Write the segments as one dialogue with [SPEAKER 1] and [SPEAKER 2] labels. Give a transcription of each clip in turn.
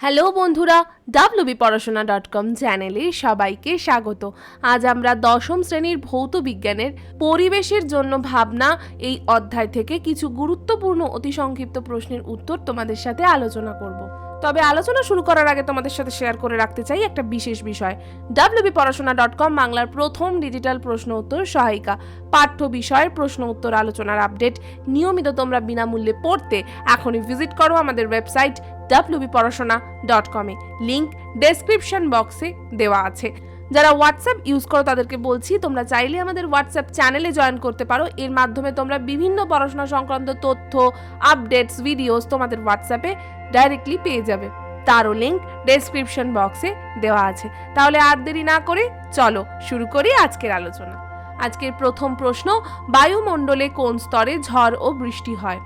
[SPEAKER 1] Hello বন্ধুরা WB পড়াশোনা dot com চ্যানেলে সবাইকে স্বাগত। আজ আমরা দশম শ্রেণির ভৌত বিজ্ঞানের পরিবেশের জন্য ভাবনা এই অধ্যায় থেকে কিছু গুরুত্বপূর্ণ অতি সংক্ষিপ্ত প্রশ্নের উত্তর তোমাদের সাথে আলোচনা করব। তবে আলোচনা শুরু করার আগে তোমাদের সাথে শেয়ার করে রাখতে চাই একটা বিশেষ বিষয়। ডাব্লিউবি পড়াশোনা ডট কম বাংলার প্রথম ডিজিটাল প্রশ্ন উত্তর সহায়িকা। পাঠ্য বিষয়ের প্রশ্ন উত্তর আলোচনার আপডেট নিয়মিত তোমরা বিনামূল্যে পড়তে এখনই ভিজিট করো আমাদের ওয়েবসাইট ডাব্লিউবি পড়াশোনা ডট কমে। লিঙ্ক ডেসক্রিপশন বক্সে দেওয়া আছে। যারা হোয়াটসঅ্যাপ ইউজ করো, তাদেরকে বলছি, তোমরা চাইলে আমাদের হোয়াটসঅ্যাপ চ্যানেলে জয়েন করতে পারো। এর মাধ্যমে তোমরা বিভিন্ন পড়াশোনা সংক্রান্ত তথ্য, আপডেটস, ভিডিওস তোমাদের হোয়াটসঅ্যাপে ডাইরেক্টলি পেয়ে যাবে। তারও লিঙ্ক ডেসক্রিপশন বক্সে দেওয়া আছে। তাহলে আর দেরি না করে চলো শুরু করি আজকের আলোচনা। আজকের প্রথম প্রশ্ন, বায়ুমণ্ডলে কোন স্তরে ঝড় ও বৃষ্টি হয়?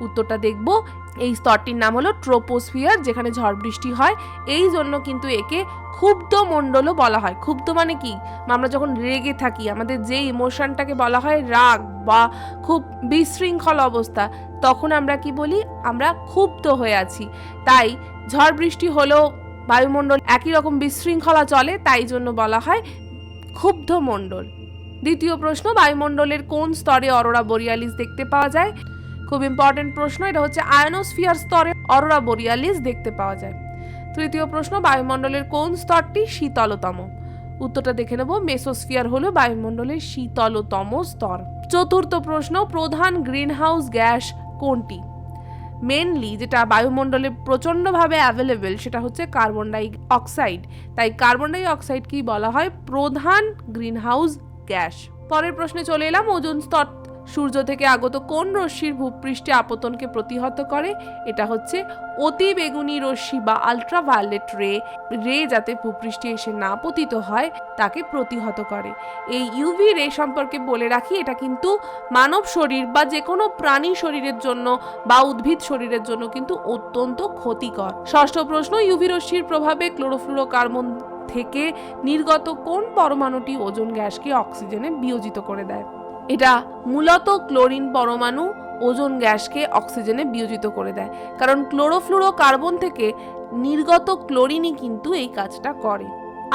[SPEAKER 1] উত্তরটা দেখব এই স্তরটির নাম হলো ট্রোপোস্ফিয়ার, যেখানে ঝড় বৃষ্টি হয়। এই জন্য কিন্তু একে ক্ষুব্ধ মণ্ডলও বলা হয়। ক্ষুব্ধ মানে কি? আমরা যখন রেগে থাকি, আমাদের যে ইমোশনটাকে বলা হয় রাগ বা খুব বিশৃঙ্খল অবস্থা, তখন আমরা কি বলি? আমরা ক্ষুব্ধ হয়ে আছি। তাই ঝড় বৃষ্টি হলেও বায়ুমণ্ডল একই রকম বিশৃঙ্খলা চলে, তাই জন্য বলা হয় ক্ষুব্ধ মণ্ডল। দ্বিতীয় প্রশ্ন, বায়ুমণ্ডলের কোন স্তরে অরোরা বরিয়ালিস দেখতে পাওয়া যায়? খুব ইম্পর্টেন্ট প্রশ্ন, এটা হচ্ছে আয়নোস্ফিয়ার স্তরে অরোরা বরিয়ালিস দেখতে পাওয়া যায়। তৃতীয় প্রশ্ন, বায়ুমণ্ডলের কোন স্তরটি শীতলতম? উত্তরটা দেখে নেব, মেসোস্ফিয়ার হলো বায়ুমণ্ডলের শীতলতম স্তর। চতুর্থ প্রশ্ন, প্রধান গ্রিনহাউস গ্যাস কোনটি? মেনলি যেটা বায়ুমণ্ডলে প্রচণ্ডভাবে অ্যাভেলেবেল সেটা হচ্ছে কার্বন ডাই অক্সাইড তাই কার্বন ডাই অক্সাইডকেই বলা হয়? প্রধান গ্রিনহাউস গ্যাস। পরের প্রশ্নে চলে এলাম, ওজন স্তর সূর্য থেকে আগত কোন রশ্মির ভূপৃষ্ঠে আপতনকে প্রতিহত করে? এটা হচ্ছে অতি বেগুনি রশ্মি বা আলট্রাভায়োলেট রে রে যাতে ভূপৃষ্ঠে এসে না পতিত হয়, তাকে প্রতিহত করে। এই ইউভি রে সম্পর্কে বলে রাখি, এটা কিন্তু মানব শরীর বা যে কোনো প্রাণী শরীরের জন্য বা উদ্ভিদ শরীরের জন্য কিন্তু অত্যন্ত ক্ষতিকর। ষষ্ঠ প্রশ্ন ইউভি রশ্মির প্রভাবে ক্লোরোফ্লুরোকার্বন থেকে নির্গত কোন পরমাণুটি ওজন গ্যাসকে অক্সিজেনে বিয়োজিত করে দেয়? এটা মূলত ক্লোরিন পরমাণু ওজোন গ্যাসকে অক্সিজেনে বিয়োজিত করে দেয়। কারণ ক্লোরোফ্লুরো কার্বন থেকে নির্গত ক্লোরিনই কিন্তু এই কাজটা করে।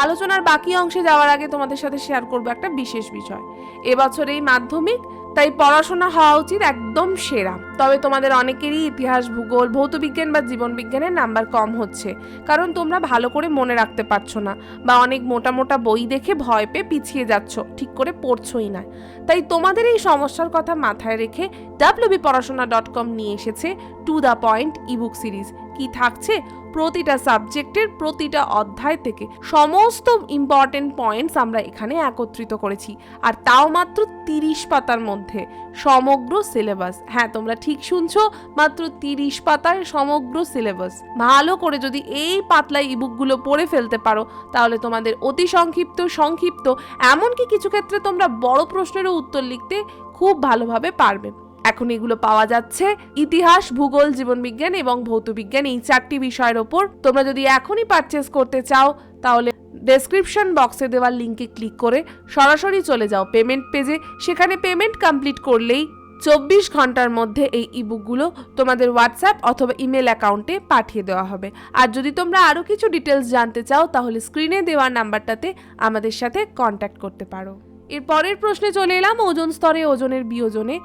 [SPEAKER 1] আলোচনার বাকি অংশে যাওয়ার আগে তোমাদের সাথে শেয়ার করব একটা বিশেষ বিষয়। এবছর এই মাধ্যমিক, তাই পড়াশোনা হওয়া উচিত একদম সেরা। তবে তোমাদের অনেকেরই ইতিহাস, ভূগোল, ভৌতবিজ্ঞান বা জীবন বিজ্ঞানের নাম্বার কম হচ্ছে। কারণ তোমরা ভালো করে মনে রাখতে পারছ না বা অনেক মোটা মোটা বই দেখে ভয় পেয়ে পিছিয়ে যাচ্ছ, ঠিক করে পড়ছই না। তাই তোমাদের এই সমস্যার কথা মাথায় রেখে ডাব্লিউবি পড়াশোনা ডট কম নিয়ে এসেছে to the point ebook series কি থাকছে? প্রতিটা সাবজেক্টের প্রতিটা অধ্যায় থেকে সমস্ত ইম্পর্টেন্ট পয়েন্টস আমরা এখানে একত্রিত করেছি। আর তাও মাত্র তিরিশ পাতার মধ্যে সমগ্র সিলেবাস হ্যাঁ তোমরা ঠিক শুনছো, মাত্র তিরিশ পাতায় সমগ্র সিলেবাস ভালো করে যদি এই পাতলা ইবুকগুলো পড়ে ফেলতে পারো, তাহলে তোমাদের অতি সংক্ষিপ্ত সংক্ষিপ্ত, এমনকি কিছু ক্ষেত্রে তোমরা বড় প্রশ্নেরও উত্তর লিখতে খুব ভালোভাবে পারবে। এখন এগুলো পাওয়া যাচ্ছে। ইতিহাস, ভূগোল, জীবনবিজ্ঞান এবং ভৌতবিজ্ঞান এই চারটি বিষয়ের ওপর। তোমরা যদি এখনই পারচেস করতে চাও, তাহলে ডেসক্রিপশন বক্সে দেওয়ার লিঙ্কে ক্লিক করে সরাসরি চলে যাও পেমেন্ট পেজে সেখানে পেমেন্ট কমপ্লিট করলেই চব্বিশ ঘণ্টার মধ্যে এই ইবুকগুলো তোমাদের হোয়াটসঅ্যাপ অথবা ইমেল অ্যাকাউন্টে পাঠিয়ে দেওয়া হবে। আর যদি তোমরা আরও কিছু ডিটেলস জানতে চাও, তাহলে স্ক্রিনে দেওয়া নাম্বারটাতে আমাদের সাথে কন্ট্যাক্ট করতে পারো। এর পরের প্রশ্নে চলে এলাম, ওজন স্তরে ওজনের বিয়োজনে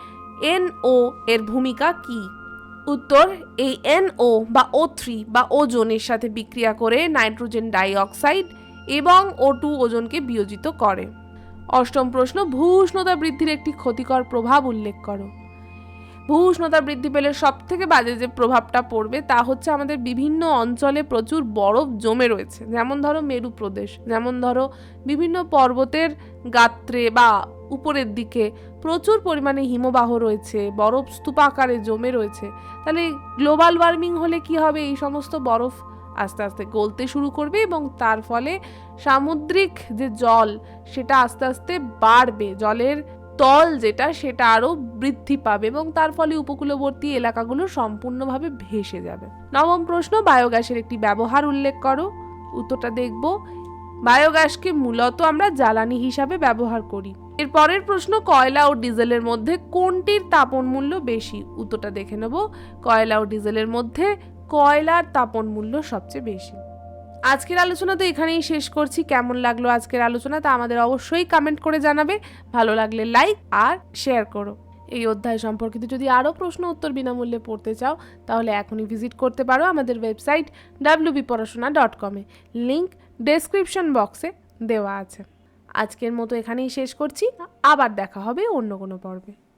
[SPEAKER 1] এনও এর ভূমিকা কি? উত্তর, এই এনও বা ও থ্রি বা ওজনের সাথে বিক্রিয়া করে নাইট্রোজেন ডাইঅক্সাইড এবং ও টু ওজনকে বিয়োজিত করে। অষ্টম প্রশ্ন ভূ উষ্ণতা বৃদ্ধির একটি ক্ষতিকর প্রভাব উল্লেখ করো। ভূ উষ্ণতা বৃদ্ধি পেলে সব থেকে বাজে যে প্রভাবটা পড়বে তা হচ্ছে আমাদের বিভিন্ন অঞ্চলে প্রচুর বরফ জমে রয়েছে। যেমন ধরো মেরু প্রদেশ যেমন ধরো বিভিন্ন পর্বতের গাত্রে বা উপরের দিকে প্রচুর পরিমাণে হিমবাহ রয়েছে, বরফ স্তূপাকারে জমে রয়েছে। তাহলে গ্লোবাল ওয়ার্মিং হলে কি হবে? এই সমস্ত বরফ আস্তে আস্তে গলতে শুরু করবে এবং তার ফলে সামুদ্রিক যে জল, সেটা আস্তে আস্তে বাড়বে। জলের তল যেটা, সেটা আরও বৃদ্ধি পাবে এবং তার ফলে উপকূলবর্তী এলাকাগুলো সম্পূর্ণভাবে ভেসে যাবে। নবম প্রশ্ন, বায়োগ্যাসের একটি ব্যবহার উল্লেখ করো। উত্তরটা দেখব। বায়োগ্যাসকে মূলত আমরা জ্বালানি হিসাবে ব্যবহার করি। এর পরের প্রশ্ন, কয়লা ও ডিজেলের মধ্যে কোনটির তাপন মূল্য বেশি? উত্তরটা দেখে নেব। কয়লা ও ডিজেলের মধ্যে কয়লার তাপন মূল্য সবচেয়ে বেশি। আজকের আলোচনা তো এখানেই শেষ করছি। কেমন লাগল আজকের আলোচনা তা আমাদের অবশ্যই কমেন্ট করে জানাবে। ভালো লাগলে লাইক আর শেয়ার করো। এই অধ্যায় সম্পর্কিত যদি আরও প্রশ্ন উত্তর বিনামূল্যে পড়তে চাও, তাহলে এখনই ভিজিট করতে পারো আমাদের ওয়েবসাইট ডাব্লিউ পড়াশোনা ডট কমে লিঙ্ক ডেসক্রিপশন বক্সে দেওয়া আছে। আজকের মতো এখানেই শেষ করছি। আবার দেখা হবে অন্য কোনো পর্বে।